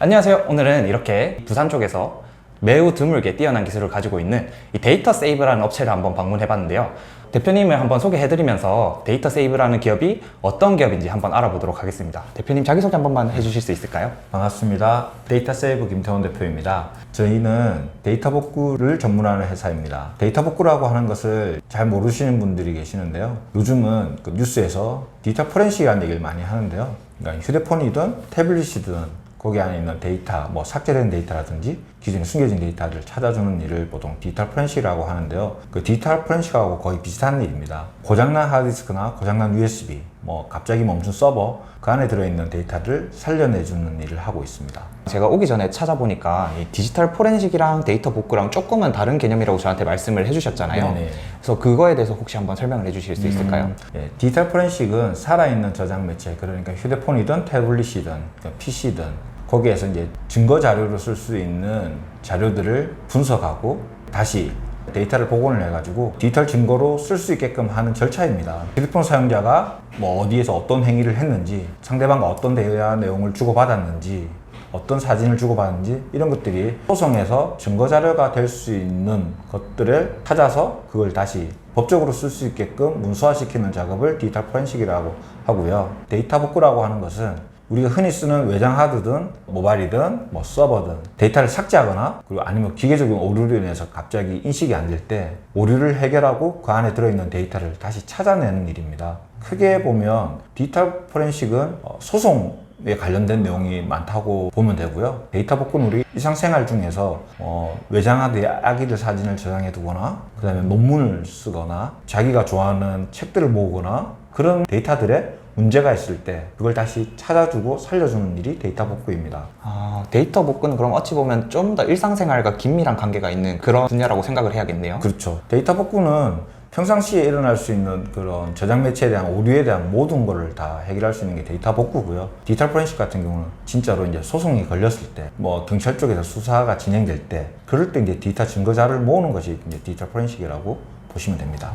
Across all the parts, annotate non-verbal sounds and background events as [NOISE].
안녕하세요. 오늘은 이렇게 부산 쪽에서 매우 드물게 뛰어난 기술을 가지고 있는 이 데이터 세이브라는 업체를 한번 방문해 봤는데요. 대표님을 한번 소개해 드리면서 데이터 세이브라는 기업이 어떤 기업인지 한번 알아보도록 하겠습니다. 대표님 자기소개 한 번만 해 주실 수 있을까요? 반갑습니다. 데이터 세이브 김태원 대표입니다. 저희는 데이터 복구를 전문하는 회사입니다. 데이터 복구라고 하는 것을 잘 모르시는 분들이 계시는데요. 요즘은 그 뉴스에서 디지털 포렌식이라는 얘기를 많이 하는데요. 그러니까 휴대폰이든 태블릿이든 거기 안에 있는 데이터, 뭐 삭제된 데이터라든지 기존에 숨겨진 데이터를 찾아주는 일을 보통 디지털 포렌식이라고 하는데요. 그 디지털 포렌식하고 거의 비슷한 일입니다. 고장난 하드디스크나 고장난 USB, 뭐 갑자기 멈춘 서버, 그 안에 들어있는 데이터를 살려내주는 일을 하고 있습니다. 제가 오기 전에 찾아보니까 이 디지털 포렌식이랑 데이터 복구랑 조금은 다른 개념이라고 저한테 말씀을 해주셨잖아요. 네네. 그래서 그거에 대해서 혹시 한번 설명을 해주실 수 있을까요? 예, 디지털 포렌식은 살아있는 저장 매체, 그러니까 휴대폰이든 태블릿이든 PC든 거기에서 이제 증거 자료로 쓸 수 있는 자료들을 분석하고 다시 데이터를 복원을 해가지고 디지털 증거로 쓸 수 있게끔 하는 절차입니다. 휴대폰 사용자가 뭐 어디에서 어떤 행위를 했는지, 상대방과 어떤 대화 내용을 주고받았는지, 어떤 사진을 주고받는지 이런 것들이 소송에서 증거 자료가 될 수 있는 것들을 찾아서 그걸 다시 법적으로 쓸 수 있게끔 문서화시키는 작업을 디지털 포렌식이라고 하고요. 데이터 복구라고 하는 것은 우리가 흔히 쓰는 외장 하드든 모바일이든 뭐 서버든 데이터를 삭제하거나 그리고 아니면 기계적인 오류로 인해서 갑자기 인식이 안 될 때 오류를 해결하고 그 안에 들어있는 데이터를 다시 찾아내는 일입니다. 크게 보면 디지털 포렌식은 어, 소송 에 관련된 내용이 많다고 보면 되고요. 데이터 복구는 우리 일상생활 중에서 어, 외장하드에 아기들 사진을 저장해 두거나 그 다음에 논문을 쓰거나 자기가 좋아하는 책들을 모으거나 그런 데이터들에 문제가 있을 때 그걸 다시 찾아주고 살려주는 일이 데이터 복구입니다. 아, 데이터 복구는 그럼 어찌 보면 좀 더 일상생활과 긴밀한 관계가 있는 그런 분야라고 생각을 해야겠네요. 그렇죠. 데이터 복구는 평상시에 일어날 수 있는 그런 저장 매체에 대한 오류에 대한 모든 거를 다 해결할 수 있는 게 데이터 복구고요. 디지털 포렌식 같은 경우는 진짜로 이제 소송이 걸렸을 때, 뭐 경찰 쪽에서 수사가 진행될 때, 그럴 때 이제 데이터 증거 자료를 모으는 것이 이제 디지털 포렌식이라고 보시면 됩니다.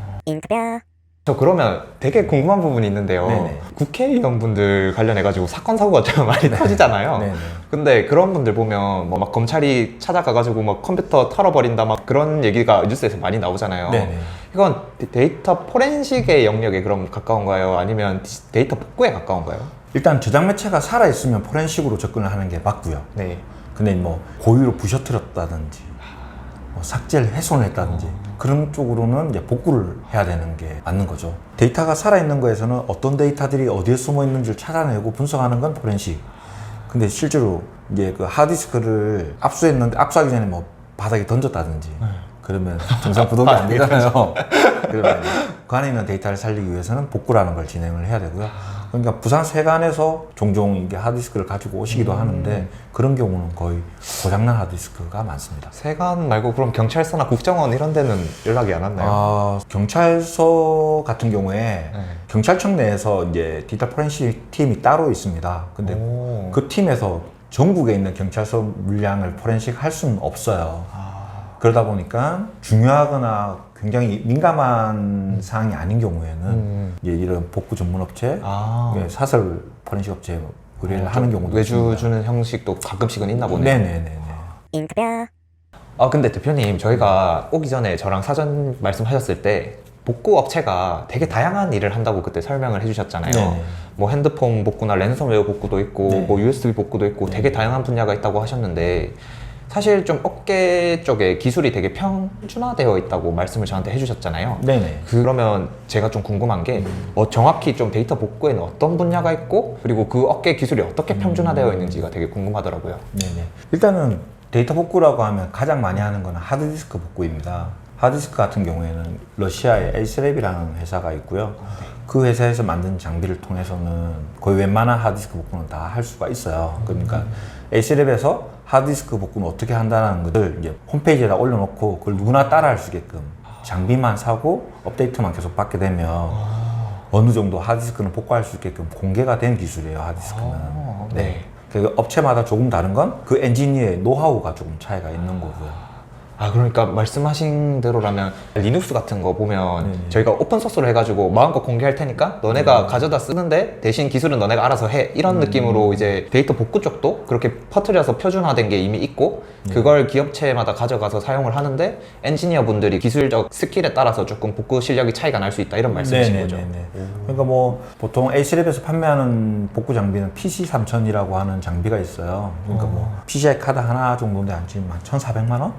저 그러면 되게 궁금한 부분이 있는데요. 네네. 국회의원분들 관련해가지고 사건 사고가 좀 [LAUGHS] 많이 터지잖아요. 네네. 근데 그런 분들 보면 뭐 막 검찰이 찾아가가지고 막 컴퓨터 털어버린다 막 그런 얘기가 뉴스에서 많이 나오잖아요. 네네. 이건 데- 데이터 포렌식의 영역에 그럼 가까운가요? 아니면 디- 데이터 복구에 가까운가요? 일단 저장 매체가 살아 있으면 포렌식으로 접근을 하는 게 맞고요. 네. 근데 뭐 고의로 부셔뜨렸다든지 뭐 삭제를 훼손을 했다든지 그런 쪽으로는 이제 복구를 해야 되는 게 맞는 거죠. 데이터가 살아있는 거에서는 어떤 데이터들이 어디에 숨어 있는지를 찾아내고 분석하는 건 포렌식. 근데 실제로 이제 그 하드디스크를 압수했는데 압수하기 전에 뭐 바닥에 던졌다든지 그러면 정상 구독이 안 되잖아요. 그러면 그 안에 있는 데이터를 살리기 위해서는 복구라는 걸 진행을 해야 되고요. 그러니까 부산 세관에서 종종 이게 하드디스크를 가지고 오시기도 하는데 그런 경우는 거의 고장난 하드디스크가 많습니다. 세관 말고 그럼 경찰서나 국정원 이런 데는 연락이 안 왔나요? 아, 경찰서 같은 경우에 네. 경찰청 내에서 이제 디지털 포렌식 팀이 따로 있습니다. 근데 오. 그 팀에서 전국에 있는 경찰서 물량을 포렌식 할 수는 없어요. 아, 그러다 보니까 중요하거나 굉장히 민감한 사항이 아닌 경우에는 음. 이제 이런 복구 전문 업체, 아. 예, 사설 포렌식 업체 의뢰를 어, 하는 좀 경우도 외주 있습니다. 주는 형식도 가끔씩은 있나 보네요. 네네네네. 아 근데 대표님 저희가 오기 전에 저랑 사전 말씀하셨을 때 복구 업체가 되게 다양한 일을 한다고 그때 설명을 해주셨잖아요. 네네. 뭐 핸드폰 복구나 랜섬웨어 복구도 있고 네. 뭐 USB 복구도 있고 되게 다양한 분야가 있다고 하셨는데 사실 좀 업계 쪽에 기술이 되게 평준화되어 있다고 말씀을 저한테 해주셨잖아요. 네네. 그러면 제가 좀 궁금한 게 어, 정확히 좀 데이터 복구에는 어떤 분야가 있고 그리고 그 업계 기술이 어떻게 평준화되어 있는지가 되게 궁금하더라고요. 네네. 일단은 데이터 복구라고 하면 가장 많이 하는 거는 하드디스크 복구입니다. 하드디스크 같은 경우에는 러시아의 에이스랩이라는 회사가 있고요. 그 회사에서 만든 장비를 통해서는 거의 웬만한 하드디스크 복구는 다 할 수가 있어요. 그러니까 에이스랩에서 하드디스크 복구는 어떻게 한다는 것을 이제 홈페이지에다 올려놓고 그걸 누구나 따라할 수 있게끔 장비만 사고 업데이트만 계속 받게 되면 어느 정도 하드디스크는 복구할 수 있게끔 공개가 된 기술이에요. 하드디스크는. 아, 네. 그 업체마다 조금 다른 건 그 엔지니어의 노하우가 조금 차이가 있는 거고요. 아 그러니까 말씀하신 대로라면 리눅스 같은 거 보면 네네. 저희가 오픈 소스로 해가지고 마음껏 공개할 테니까 너네가 가져다 쓰는데 대신 기술은 너네가 알아서 해 이런 느낌으로 이제 데이터 복구 쪽도 그렇게 퍼트려서 표준화된 게 이미 있고 그걸 기업체마다 가져가서 사용을 하는데 엔지니어 분들이 기술적 스킬에 따라서 조금 복구 실력이 차이가 날 수 있다 이런 말씀이신 거죠. 네네네네. 그러니까 뭐 보통 A스랩에서 판매하는 복구 장비는 PC3000이라고 하는 장비가 있어요. 그러니까 뭐 PCI 카드 하나 정도인데 한 지금 한 1,400만 원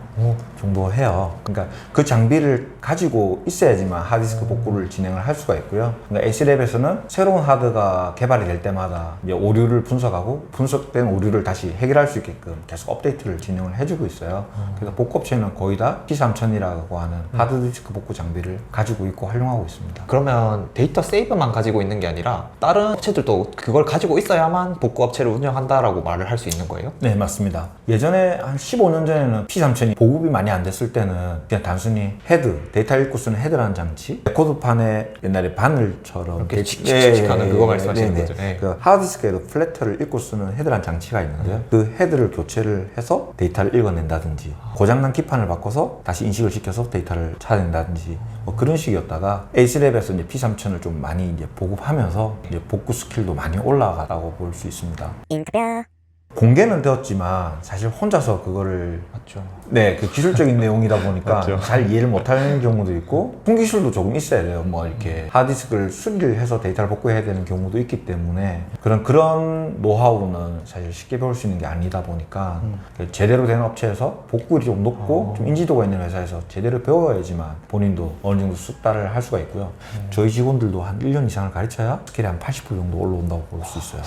정도 해요. 그러니까 그 장비를 가지고 있어야지만 하드디스크 복구를 진행을 할 수가 있고요. 그러니까 A스랩에서는 새로운 하드가 개발이 될 때마다 오류를 분석하고 분석된 오류를 다시 해결할 수 있게끔 계속 업데이트를 진행을 해주고 있어요. 그래서 복구 업체는 거의 다 P3000이라고 하는 하드디스크 복구 장비를 가지고 있고 활용하고 있습니다. 그러면 데이터 세이브만 가지고 있는 게 아니라 다른 업체들도 그걸 가지고 있어야만 복구 업체를 운영한다라고 말을 할 수 있는 거예요? 네, 맞습니다. 예전에 한 15년 전에는 P3000이 보급이 많이 안 됐을 때는 그냥 단순히 헤드, 데이터 읽고 쓰는 헤드라는 장치, 레코드판에 옛날에 바늘처럼 이렇게 데- 칙칙칙칙 하는 그거 말씀하시는 네, 거죠? 네. 그 하드디스크에도 플래터를 읽고 쓰는 헤드라는 장치가 있는데요. 그 헤드를 교체를 해서 데이터를 읽어낸다든지 고장난 기판을 바꿔서 다시 인식을 시켜서 데이터를 찾아낸다든지 뭐 그런 식이었다가 A스랩에서 이제 P3000을 좀 많이 이제 보급하면서 이제 복구 스킬도 많이 올라가다고 볼 수 있습니다. 공개는 되었지만 사실 혼자서 그거를 맞죠. 네, 그 기술적인 내용이다 보니까 맞죠. 잘 이해를 못하는 경우도 있고 통기술도 조금 있어야 돼요. 뭐 이렇게 하드디스크를 수리를 해서 데이터를 복구해야 되는 경우도 있기 때문에 그런 그런 노하우는 사실 쉽게 배울 수 있는 게 아니다 보니까 제대로 된 업체에서 복구율이 좀 높고 좀 인지도가 있는 회사에서 제대로 배워야지만 본인도 어느 정도 숙달을 할 수가 있고요. 저희 직원들도 한 1년 이상을 가르쳐야 스킬이 한 80% 정도 올라온다고 볼 수 있어요.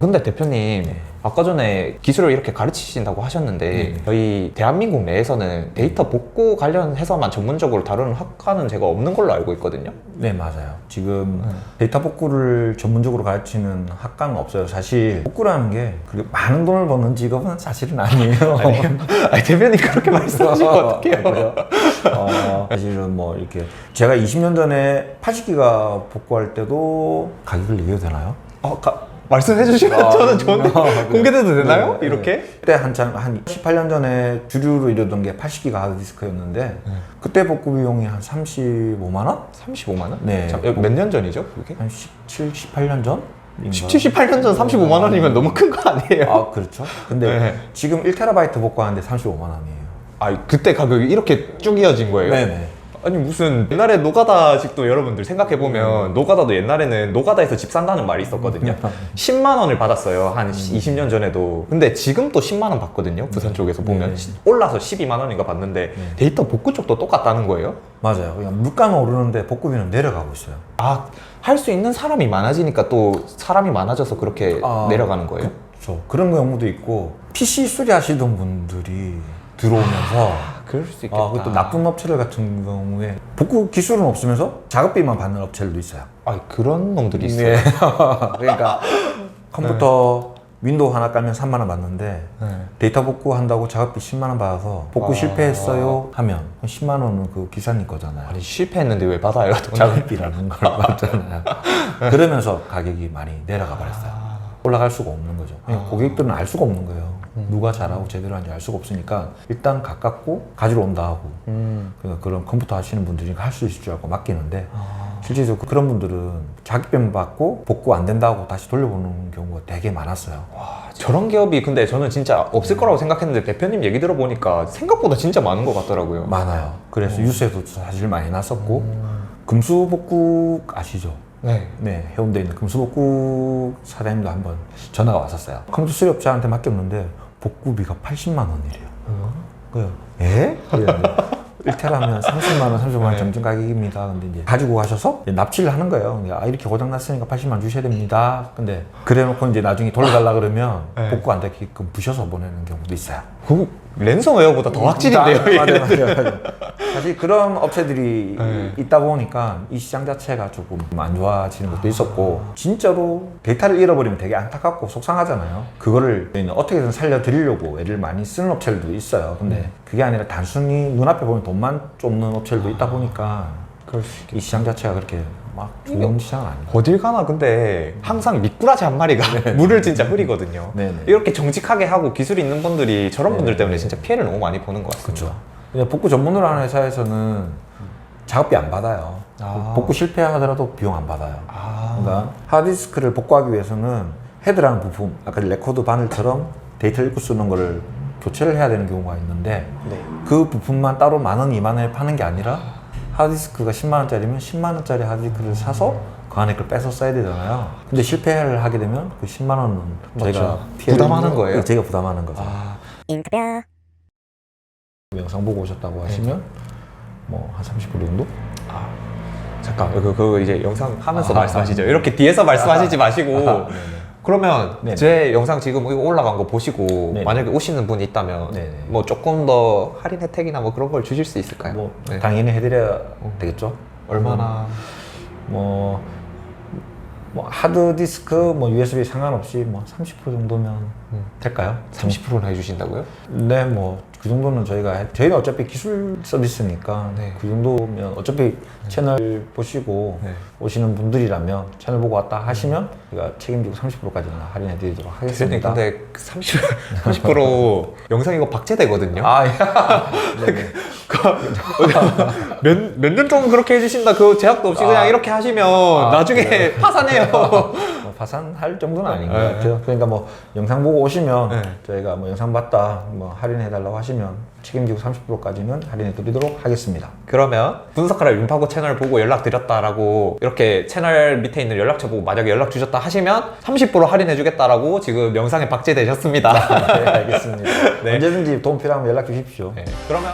근데 대표님 아까 전에 기술을 이렇게 가르치신다고 하셨는데 저희 대한민국 내에서는 데이터 복구 관련해서만 전문적으로 다루는 학과는 제가 없는 걸로 알고 있거든요. 네 맞아요. 지금 데이터 복구를 전문적으로 가르치는 학과는 없어요. 사실 복구라는 게 그렇게 많은 돈을 버는 직업은 사실은 아니에요. [LAUGHS] [LAUGHS] 아니 대표님 그렇게 말씀하시면 어떡해요? 그래요? 어, 사실은 뭐 이렇게 제가 20년 전에 80기가 복구할 때도 가격을 얘기해도 되나요? 어, 가- 말씀해 주시면 저는 좋은데 공개돼도 되나요? 네, 이렇게? 그때 한참 한 18년 전에 주류로 이르던 게 80기가 하드디스크였는데 그때 복구 비용이 한 35만 원? 35만 원? 네. 몇 년 전이죠? 그게? 한 17, 18년 전? 17, 18년 전 35만 원이면 너무 큰 거 아니에요? 아 그렇죠. 근데 네. 지금 1테라바이트 복구하는데 35만 원이에요. 아 그때 가격이 이렇게 쭉 이어진 거예요? 네네. 아니 무슨 옛날에 노가다식도 여러분들 생각해 보면 노가다도 옛날에는 노가다에서 집 산다는 말이 있었거든요. [LAUGHS] 10만 원을 받았어요 한 20년 전에도. 근데 지금 또 10만 원 받거든요. 부산 쪽에서 보면 네. 올라서 12만 원인가 받는데 데이터 복구 쪽도 똑같다는 거예요. 맞아요. 그냥 물가는 오르는데 복구비는 내려가고 있어요. 아 할 수 있는 사람이 많아지니까 또 사람이 많아져서 그렇게 아, 내려가는 거예요. 그렇죠. 그런 경우도 있고 PC 수리하시던 분들이 들어오면서 그럴 수 있겠다. 아, 그또 나쁜 업체들 같은 경우에 복구 기술은 없으면서 작업비만 받는 업체들도 있어요. 아 그런 놈들이 있어요. [LAUGHS] 네. 그러니까 컴퓨터 윈도우 하나 깔면 3만 원 받는데 네. 데이터 복구 한다고 작업비 10만 원 받아서 복구 아. 실패했어요 하면 10만 원은 그 기사님 거잖아요. 아니 실패했는데 왜 받아요? 돈을? 작업비라는 걸 받잖아요. 그러면서 가격이 많이 내려가 버렸어요. 올라갈 수가 없는 거죠. 그러니까 고객들은 알 수가 없는 거예요. 누가 잘하고 제대로 하는지 알 수가 없으니까 일단 가깝고 가지러 온다 하고 음. 그러니까 그런 컴퓨터 하시는 분들이 할 수 있을 줄 알고 맡기는데 실제로 그런 분들은 자기병 받고 복구 안 된다고 다시 돌려보는 경우가 되게 많았어요. 와, 저런 기업이 근데 저는 진짜 없을 거라고 생각했는데 대표님 얘기 들어보니까 생각보다 진짜 많은 것 같더라고요. 많아요. 그래서 뉴스에도 사실 많이 났었고 금수복구 아시죠? 네. 네, 해운대에 있는 금수복구 사장님도 한번 전화가 왔었어요. 컴퓨터 수리업자한테 맡겼는데 복구비가 80만 원이래요. 그 예? 1테라면 30만 원, 30만 원 네. 정정 가격입니다. 근데 이제 가지고 가셔서 이제 납치를 하는 거예요. 아, 이렇게 고장 났으니까 80만 원 주셔야 됩니다. 근데 그래 놓고 이제 나중에 돌려달라 그러면 네. 복구 안 되게끔 부셔서 보내는 경우도 있어요. 그 랜섬웨어보다 더 확실인데요. 맞아요, 얘네들. 맞아요, 맞아요. 사실 그런 업체들이 네. 있다 보니까 이 시장 자체가 조금 안 좋아지는 것도 있었고 진짜로 데이터를 잃어버리면 되게 안타깝고 속상하잖아요. 그거를 저희는 어떻게든 살려드리려고 애를 많이 쓰는 업체들도 있어요. 근데 그게 아니라 단순히 눈앞에 보면 돈만 쫓는 업체들도 있다 보니까 이 시장 자체가 그렇게 막 좋은 시장은 아니에요. 어딜 가나 근데 항상 미꾸라지 한 마리가 [LAUGHS] 물을 진짜 흐리거든요. 네네. 이렇게 정직하게 하고 기술이 있는 분들이 저런 분들. 때문에 진짜 피해를 너무 많이 보는 것 같습니다. 근데 복구 전문으로 하는 회사에서는 작업비 안 받아요. 아. 복구 실패하더라도 비용 안 받아요. 아. 그러니까 하드디스크를 복구하기 위해서는 헤드라는 부품, 아까 레코드 바늘처럼 데이터를 읽고 쓰는 거를 교체를 해야 되는 경우가 있는데 네. 그 부품만 따로 만 원, 이만 원에 파는 게 아니라 하드디스크가 10만 원짜리면 10만 원짜리 하드디스크를 사서 그 안에 걸 빼서 써야 되잖아요. 근데 실패를 하게 되면 그 10만 원은 저희가 맞죠. 피해를 부담하는 거예요? 저희가 부담하는 거죠. 아, 영상 보고 오셨다고 하시면 뭐 한 30% 정도? 잠깐 그, 그 이제 영상 하면서 아, 말씀하시죠. 이렇게 뒤에서 말씀하시지 마시고 아, 네네. 그러면 네네. 제 영상 지금 올라간 거 보시고 네네. 만약에 오시는 분이 있다면 네네. 뭐 조금 더 할인 혜택이나 뭐 그런 걸 주실 수 있을까요? 뭐 네. 당연히 해드려야 되겠죠. 얼마나 뭐, 뭐 하드 디스크, 뭐 USB 상관없이 뭐 30% 정도면 음. 될까요? 30%나 해주신다고요? 네, 뭐 그 정도는 저희가 해- 저희는 어차피 기술 서비스니까 네. 그 정도면 어차피 채널 보시고 네. 오시는 분들이라면 채널 보고 왔다 하시면 저희가 책임지고 30%까지는 할인해드리도록 하겠습니다. 근데 30, 30% 영상 이거 박제되거든요. 아, 야. [LAUGHS] 몇몇년 동안 그렇게 해주신다 그 제약도 없이 그냥 아. 이렇게 하시면 아, 나중에 파산해요. [LAUGHS] 뭐 파산할 정도는 아닌 것 네, 같아요. 그러니까 뭐 영상 보고 오시면 네. 저희가 뭐 영상 봤다 뭐 할인해달라고 하시면 책임지고 30%까지는 할인해드리도록 하겠습니다. 그러면 분석하라 윤파고 채널 보고 연락 드렸다라고 이렇게 채널 밑에 있는 연락처 보고 만약에 연락 주셨다 하시면 30% 할인해 주겠다라고 지금 영상에 박제되셨습니다. [LAUGHS] 네, 알겠습니다. [LAUGHS] 네. 언제든지 도움 필요하면 연락 주십시오. 네, 그러면